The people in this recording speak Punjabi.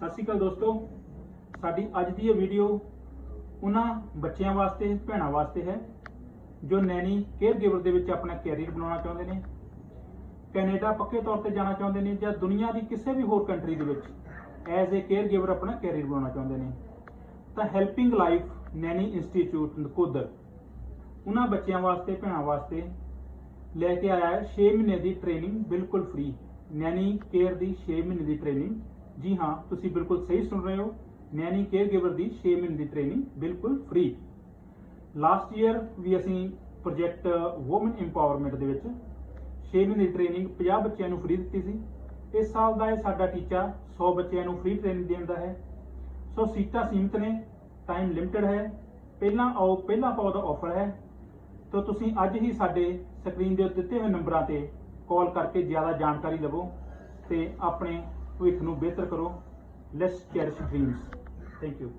ਸਤਿ ਸ਼੍ਰੀ ਅਕਾਲ ਦੋਸਤੋ। ਸਾਡੀ ਅੱਜ ਦੀ ਇਹ ਵੀਡੀਓ ਉਹਨਾਂ ਬੱਚਿਆਂ ਵਾਸਤੇ, ਭੈਣਾਂ ਵਾਸਤੇ ਹੈ, ਜੋ ਨੈਣੀ ਕੇਅਰ ਗਿਵਰ ਦੇ ਵਿੱਚ ਆਪਣਾ ਕੈਰੀਅਰ ਬਣਾਉਣਾ ਚਾਹੁੰਦੇ ਨੇ, ਕੈਨੇਡਾ ਪੱਕੇ ਤੌਰ ਤੇ ਜਾਣਾ ਚਾਹੁੰਦੇ ਨੇ ਜਾਂ ਦੁਨੀਆ ਦੀ ਕਿਸੇ ਵੀ ਹੋਰ ਕੰਟਰੀ ਦੇ ਵਿੱਚ ਐਜ਼ ਅ ਕੇਅਰ ਗਿਵਰ ਆਪਣਾ ਕੈਰੀਅਰ ਬਣਾਉਣਾ ਚਾਹੁੰਦੇ ਨੇ, ਤਾਂ helping life nanny institute Nakodar, ਉਹਨਾਂ ਬੱਚਿਆਂ ਵਾਸਤੇ, ਭੈਣਾਂ ਵਾਸਤੇ ਲੈ ਕੇ ਆਇਆ ਹੈ 6 ਮਹੀਨੇ ਦੀ ਟ੍ਰੇਨਿੰਗ ਬਿਲਕੁਲ ਫ੍ਰੀ ਨੈਣੀ ਕੇਅਰ ਦੀ 6 ਮਹੀਨੇ ਦੀ ਟ੍ਰੇਨਿੰਗ ਜੀ ਹਾਂ, ਤੁਸੀਂ ਬਿਲਕੁਲ ਸਹੀ ਸੁਣ ਰਹੇ ਹੋ। ਨੈਨੀ ਕੇਅਰ ਗਿਵਰ ਦੀ 6 ਮਹੀਨੇ ਦੀ ਟ੍ਰੇਨਿੰਗ ਬਿਲਕੁਲ ਫ੍ਰੀ ਲਾਸਟ ਈਅਰ ਵੀ ਅਸੀਂ ਪ੍ਰੋਜੈਕਟ ਔਮਨ ਇੰਪਾਵਰਮੈਂਟ ਦੇ ਵਿੱਚ 6 ਮਹੀਨੇ ਦੀ ਟ੍ਰੇਨਿੰਗ 50 ਬੱਚਿਆਂ ਨੂੰ ਫ੍ਰੀ ਦਿੱਤੀ ਸੀ। ਇਸ ਸਾਲ ਦਾ ਇਹ ਸਾਡਾ ਟੀਚਾ 100 ਬੱਚਿਆਂ ਨੂੰ ਫ੍ਰੀ ਟ੍ਰੇਨਿੰਗ ਦੇਣ ਦਾ ਹੈ। ਸੋ ਸੀਟਾਂ ਸੀਮਿਤ ਨੇ ਟਾਈਮ ਲਿਮਟਿਡ ਹੈ। ਪਹਿਲਾਂ ਆਓ, ਪਹਿਲਾਂ ਪਾਓ ਦਾ ਆਫਰ ਹੈ। ਤਾਂ ਤੁਸੀਂ ਅੱਜ ਹੀ ਸਾਡੇ ਸਕਰੀਨ ਦੇ ਉੱਤੇ ਦਿੱਤੇ ਹੋਏ ਨੰਬਰਾਂ ਤੇ ਕਾਲ ਕਰਕੇ ਜ਼ਿਆਦਾ ਜਾਣਕਾਰੀ ਲਵੋ ਤੇ ਆਪਣੇ ਭਵਿੱਖ ਨੂੰ ਬਿਹਤਰ ਕਰੋ। Let's cherish dreams thank you